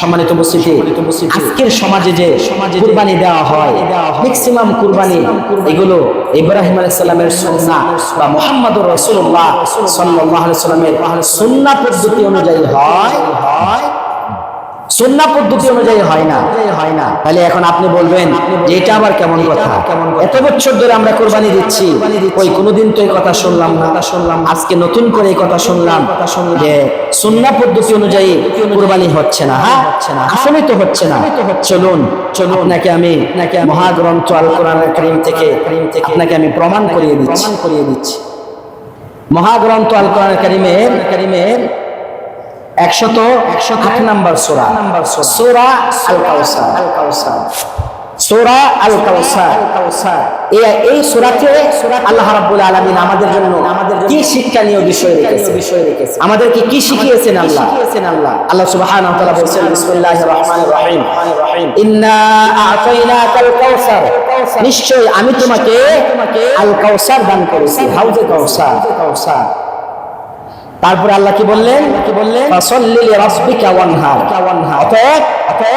সম্মানিত উপস্থিতি। আজকের সমাজে যে সমাজে কুরবানি দেওয়া হয় ম্যাক্সিমাম কুরবানি এগুলো ইব্রাহিম আলাইহিস সালামের সুন্নাহ বা মুহাম্মদুর রাসূলুল্লাহ সাল্লাল্লাহু আলাইহি সাল্লামের সুন্নাহ পদ্ধতি অনুযায়ী হয়। সুন্নাহ পদ্ধতি অনুযায়ী হয় না। হয় না তাহলে এখন আপনি বলবেন যে এটা আবার কেমন কথা? এত বছর ধরে আমরা কোরবানি দিচ্ছি। ওই কোনোদিন তো এই কথা শুনলাম না। শুনলাম আজকে নতুন করে এই কথা শুনলাম কথা শুনলাম যে সুন্নাহ পদ্ধতি অনুযায়ী কোরবানি হচ্ছে না। হ্যাঁ? হচ্ছে না আসলে তো হচ্ছে না। চলুন চলুন। নাকি আমি নাকি মহাগ্রন্থ আল কোরআন করিম থেকে করিম থেকে আপনাকে আমি প্রমাণ করিয়ে দিচ্ছি। প্রমাণ করিয়ে দিচ্ছি মহাগ্রন্থ আল কোরআন করিমের করিমের একশত একশত আট নাম্বার সোরা। নাম্বার সোরা। আল কাউসার আল কাউসার সোরা আল কাউসার এই সূরাতে আল্লাহ রাব্বুল আলামিন আমাদের জন্য আমাদের কি শিক্ষণীয় বিষয় রেখেছে বিষয় রেখেছে আমাদেরকে কি শিখিয়েছেন আল্লাহ? শিখিয়েছেন আল্লাহ? আল্লাহ সুবহানাহু ওয়া তাআলা বলেছেন বিসমিল্লাহির রহমানির রহিম। ইন্না আ'তাইনাকাল কাউসার নিশ্চয় আমি তোমাকে তোমাকে আল কাউসার দান করেছি। হাউজে কাউসার। কাউসার। তারপরে আল্লাহ কি বললেন? কি বললেন? অতএব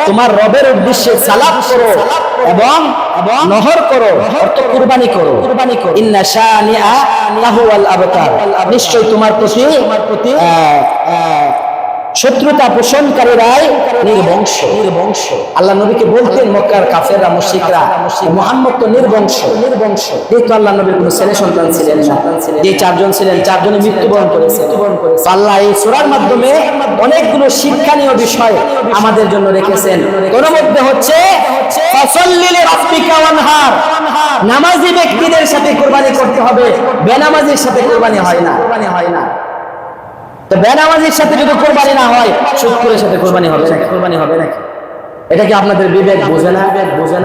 তোমার রবের উদ্দেশ্যে সালাপ করো এবং এবং নহর করো। কুরবানি করো। কুরবানি করো। ইন্না আবতার। নিশ্চয় তোমার প্রতি তোমার প্রতি শত্রুতা পোষণকারীরাই নির্বংশ নির্বংশ। আল্লাহ নবীকে বলতেন, মক্কার কাফেররা, মুশরিকরা তো নির্বংশ। নির্বংশ আল্লাহ নবীর ছেলে সন্তান ছিলেন যে চারজন ছিলেন, চারজনে মৃত্যুবরণ করেছে। আল্লাহ এই সূরার মাধ্যমে অনেকগুলো শিক্ষণীয় বিষয় আমাদের জন্য রেখেছেন। কোন মধ্যে হচ্ছে, ফাসাল্লি লিরাব্বিকা ওয়ানহার। নামাজি ব্যক্তিদের সাথে কুরবানি করতে হবে। বেনামাজির সাথে কুরবানি হয় না কুরবানি হয় না। তো বেনামাজির সাথে যদি কোরবানি না হয় শুক্রের সাথে কোরবানি হবে নাকি? কোরবানি হবে নাকি? এটা কি আপনাদের বিবেক বোঝে না?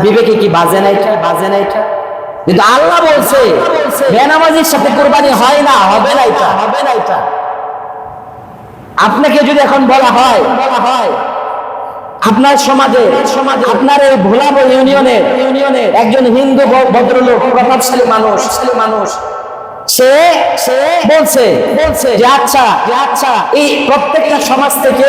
বিবেকে কি বাজে না এটা? বাজে না এটা? কিন্তু আল্লাহ বলছে, বেনামাজির সাথে কোরবানি হয় না, হবে না এটা? হবে না এটা? আপনাকে যদি এখন বলা হয় বলা হয় আপনার সমাজে সমাজে আপনার এই ভোলাবো ইউনিয়নের ইউনিয়নের একজন হিন্দু ভদ্রলোক, প্রভাবশালী মানুষ মানুষ সে বলছে বলছে যে আচ্ছা যে আচ্ছা এই প্রত্যেকটা সমাজ থেকে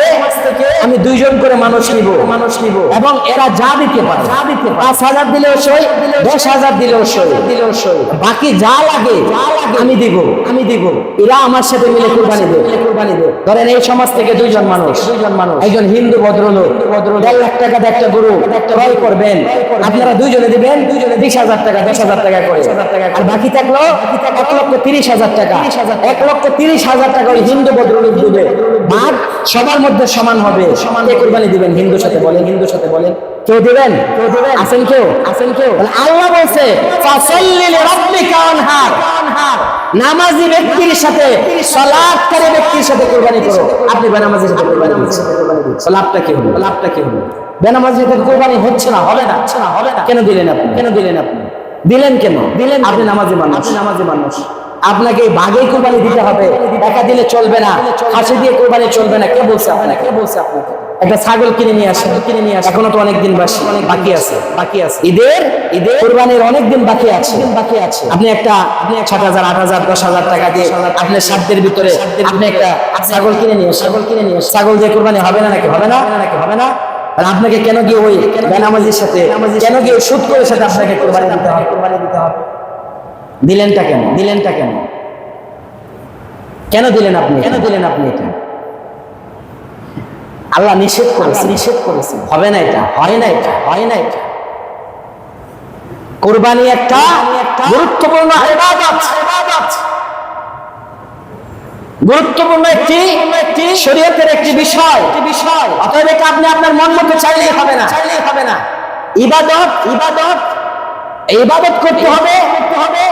আমি দুইজন করে মানুষ নিব। মানুষ নিব। এবং এরা যা দিতে পারে। যা দিতে পাঁচ হাজার দিলেও সই দশ হাজার দিলেও সই। দিলেও সই। বাকি যা লাগে যা লাগে আমি দিব। আমি দিব। এরা আমার সাথে মিলে কুরবানি দেবে। কুরবানি দেবে। ধরেন এই সমাজ থেকে দুইজন মানুষ। দুইজন মানুষ। একজন হিন্দু ভদ্রলোক ভদ্রলোক। দেড় লাখ টাকা দিয়ে একটা গরু ক্রয় করবেন। আপনারা দুইজনে দিবেন দুইজনে বিশ হাজার টাকা দশ হাজার টাকা করে। আর বাকি থাকল এক লক্ষ তিরিশ হাজার টাকা। এক লক্ষ তিরিশ হাজার টাকা ওই হিন্দু ভদ্রলোক দিবে। ভাগ সবার মধ্যে সমান হবে। সমান কোরবানি দিবেন? হিন্দুর সাথে বলেন হিন্দুর সাথে বলেন। কেউ দিবেন? কেউ দিবেন? আছেন কেউ? আছেন কেউ? আল্লাহ বলছে নামাজি ব্যক্তির সাথে ব্যক্তির সাথে কুরবানি করো। আপনি বেনামাজির সাথে কুরবানি দিচ্ছেন। লাভটা কি হলো? লাভটা কি হলো? বেনামাজির সাথে কুরবানি হচ্ছে না হবে না। হচ্ছে না হবে না। কেন দিলেন আপনি? কেন দিলেন আপনি? দিলেন কেন? দিলেন আপনি নামাজি মানুষ। আপনি নামাজি মানুষ। আপনাকে এই বাঘেই কোরবানি দিতে হবে। একা দিলে চলবে না। হাসি দিয়ে কোরবানি চলবে না। কে বলছে আপনাকে? কে বলছে আপনাকে? একটা ছাগল কিনে নিয়ে আসেন। কিনে নিয়ে আসেন। এখনও তো অনেক দিন বাকি। অনেক বাকি আছে। বাকি আছে। ঈদের ঈদের কোরবানির অনেক দিন বাকি আছে। বাকি আছে। আপনি একটা আপনি সাত হাজার আট হাজার দশ হাজার টাকা দিয়ে আপনি সাধ্যের ভিতরে আপনি একটা ছাগল কিনে নিয়ে ছাগল কিনে নিয়ে ছাগল দিয়ে কোরবানি হবে না নাকি? হবে না নাকি? হবে না? আর আপনাকে কেন গিয়ে ওই বেনামাজির সাথে কেন গিয়ে সুদ করে সাথে আপনাকে কোরবানি দিতে হবে? কোরবানি দিতে হবে দিলেনটা কেন? দিলেনটা কেন? কেন দিলেন আপনি কেন দিলেন আপনি এটা আল্লাহ নিষেধ করেছে নিষেধ করেছে হবে না এটা? হয় না এটা? হয় না এটা? কোরবানি একটা গুরুত্বপূর্ণ ইবাদত। গুরুত্বপূর্ণ একটি শরীয়তের একটি বিষয়। বিষয় অতএব এটা আপনি আপনার মন মতো চাইলেই হবে না। চাইলেই হবে না ইবাদত ইবাদত ইবাদত করতে হবে। করতে হবে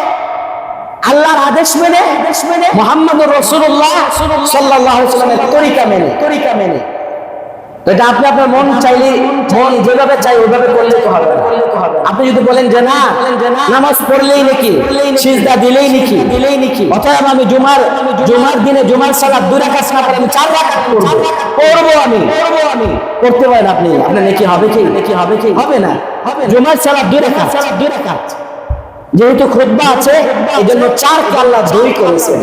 আল্লাহর আদেশ মেনে আদেশ মেনে মোহাম্মদ রসুল্লাহ সাল্লাহ তরিকা মেনে। তরিকা মেনে এটা আপনি আপনার মন চাইলে মন যেভাবে চাই ওইভাবে করলে তো হবে না। আপনি যদি বলেন যে না, নামাজ পড়লেই নাকি, সিজদা দিলেই নাকি দিলেই নাকি অতএব আমি জুমার জুমার দিনে জুমার সালাত দুই রাকাত পড়ে আমি চার রাকাত করব করব আমি। করব আমি করতে পারেন আপনি। আপনার নাকি হবে কি? নাকি হবে কি হবে না। হবে জুমার সালাত দুই রাকাত সালাত দুই রাকাত। যেহেতু খুতবা আছে এই জন্য চার আল্লাহ দুই করেছেন।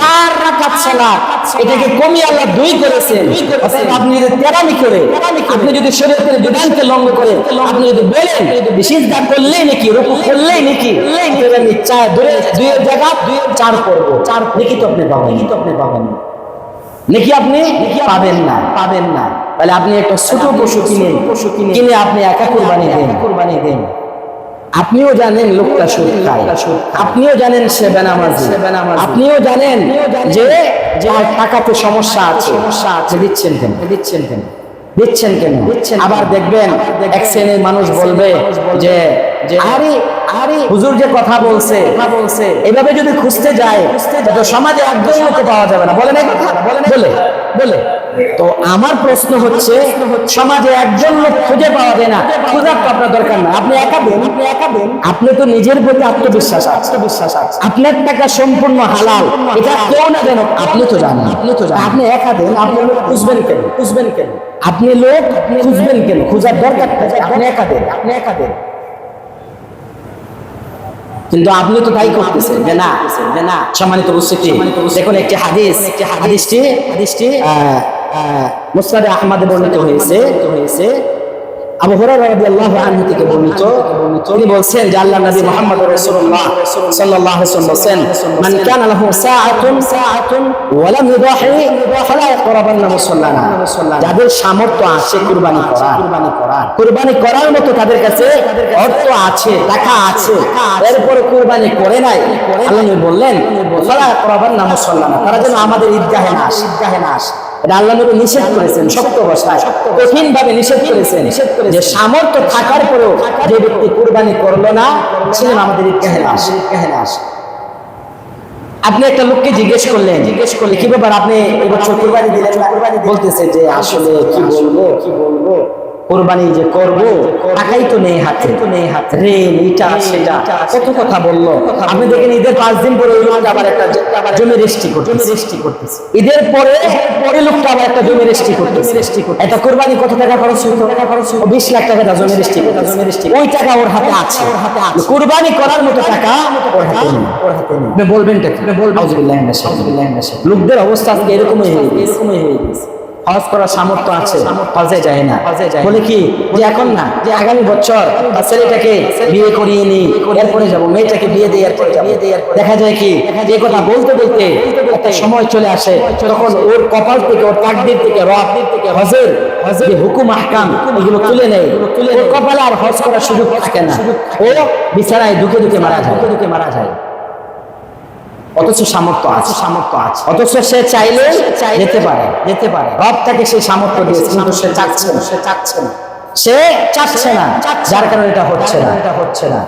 চার রাকাত সালাত, এটাকে কমিয়ে আল্লাহ দুই করেছেন। আপনি যদি তেরামি করে, আপনি যদি শরীয়তের বিধানকে লঙ্ঘন করে, আপনি যদি বলেন, সিজদা করলেই নাকি, রুকু করলেই নাকি চার, দুই দুইয়ের জায়গা দুইয়ের চার করব। চার নাকি তো আপনি পাবেন নাকি তো আপনি পাবেন নাকি আপনি পাবেন না পাবেন না। তাহলে আপনি একটা ছোট পশু কিনে পশু কিনে কিনে আপনি একা কুরবানি দেন কুরবানি দেন। আপনিও জানেন লোকটা সুদ খায়। আপনিও জানেন সে বেনামাজি। আপনিও জানেন যে টাকাতে সমস্যা আছে। সমস্যা আছে দিচ্ছেন কেন? দিচ্ছেন কেন? দিচ্ছেন কেন দিচ্ছেন আবার দেখবেন এক শ্রেণির মানুষ বলবে যে, আরে আরে, হুজুর যে কথা বলছে বলছে এভাবে যদি খুঁজতে যায়, তো সমাজে লোকে পাওয়া যাবে না। বলে না কথা? বলে বলে। তো আমার প্রশ্ন হচ্ছে সমাজে একজন লোক খুঁজে পাওয়া যায় না। খোঁজার তো আপনার দরকার না। আপনি একা দেন আপনি একা দেন আপনি তো নিজের প্রতি আত্মবিশ্বাস আত্মবিশ্বাস আছে। আপনার টাকা সম্পূর্ণ হালাল। এটা কেউ না জানো। আপনি তো জানেন। আপনি তো জানেন। আপনি একা দেন আপনি লোক খুঁজবেন কেন? খুঁজবেন কেন? আপনি লোক খুঁজবেন কেন? খোঁজার দরকার আপনি একা দেন আপনি একা দেন কিন্তু আপনি তো তাই করতেছেন যে না যে না। সম্মানিত উপস্থিতি। দেখুন একটি হাদিস। হাদিসটি হাদিসটি মুসনাদে আহমদে বর্ণিত হয়েছে। হয়েছে বলছেন যাদের সামর্থ্য কুরবানি করা করার মতো তাদের কাছে অর্থ আছে, টাকা আছে। এরপরে কুরবানি করে নাই। বললেন তারা যেন আমাদের ঈদগাহে না আসে ঈদগাহে না আসে। এটা আল্লাহ নবী নিষেধ করেছেন শক্ত ভাষায় কঠিন ভাবে নিষেধ করেছেন যে সামর্থ্য থাকার পরেও যে ব্যক্তি কুরবানি করল না ছিলেন আমাদের আপনি একটা লোককে জিজ্ঞেস করলেন জিজ্ঞেস করলে কি ব্যাপার আপনি এবছর কুরবানি দিলেন? কুরবানি বলতেছে যে আসলে কি বলব? কি বলব? কোরবানি যে করব টাকাই তো নেই হাতে। তো নেই হাতে ঋণ ইটা সেটা। কত কথা বলল। আপনি দেখেন ঈদের পাঁচ দিন পরে ওই লোকটা আবার একটা জমি রেস্টি করতে জমি রেস্টি করতেছে। ঈদের পরে পরে লোকটা আবার একটা জমি রেস্টি করতেছে। রেস্টি করতে একটা কোরবানি কত টাকা খরচ হইতো? টাকা খরচ হইতো বিশ লাখ টাকা জমি রেস্টি জমি রেস্টি ওই টাকা ওর হাতে আছে। ওর হাতে আছে কোরবানি করার মতো টাকা ওর হাতে নেই। ওর হাতে নেই আপনি বলবেন টা আপনি বলবেন আউযুবিল্লাহি মিনাশ শাইতানির রাজিম। লোকদের অবস্থা আজকে এরকমই হয়ে গেছে। এরকমই হয়ে গেছে। হজ করার সামর্থ্য আছে হজে যায় না। বলে কি? যে এখন না যে আগামী বছর ছেলেটাকে বিয়ে করিয়ে নি এরপরে যাব মেয়েটাকে বিয়ে দিয়ে এরপরে দেখা যায় কি? যে কথা বলতে বলতে একটা সময় চলে আসে তখন ওর কপাল থেকে ওর তাকদির থেকে রব থেকে হজের হজের হুকুম আহকাম এগুলো তুলে নেয়। তুলে কপালে আর হজ করার সুযোগ থাকে না। ও বিছানায় দুকে দুকে মারা যায়। দুকে মারা যায়। অথচ সামর্থ্য আছে। সামর্থ্য আছে। অথচ সে চাইলে যেতে পারে যেতে পারে। রব তাকে সেই সামর্থ্য দিয়েছে কিন্তু সে চাচ্ছে না। সে চাচ্ছে না। সে চাচ্ছে না। যার কারণে এটা হচ্ছে না। এটা হচ্ছে না।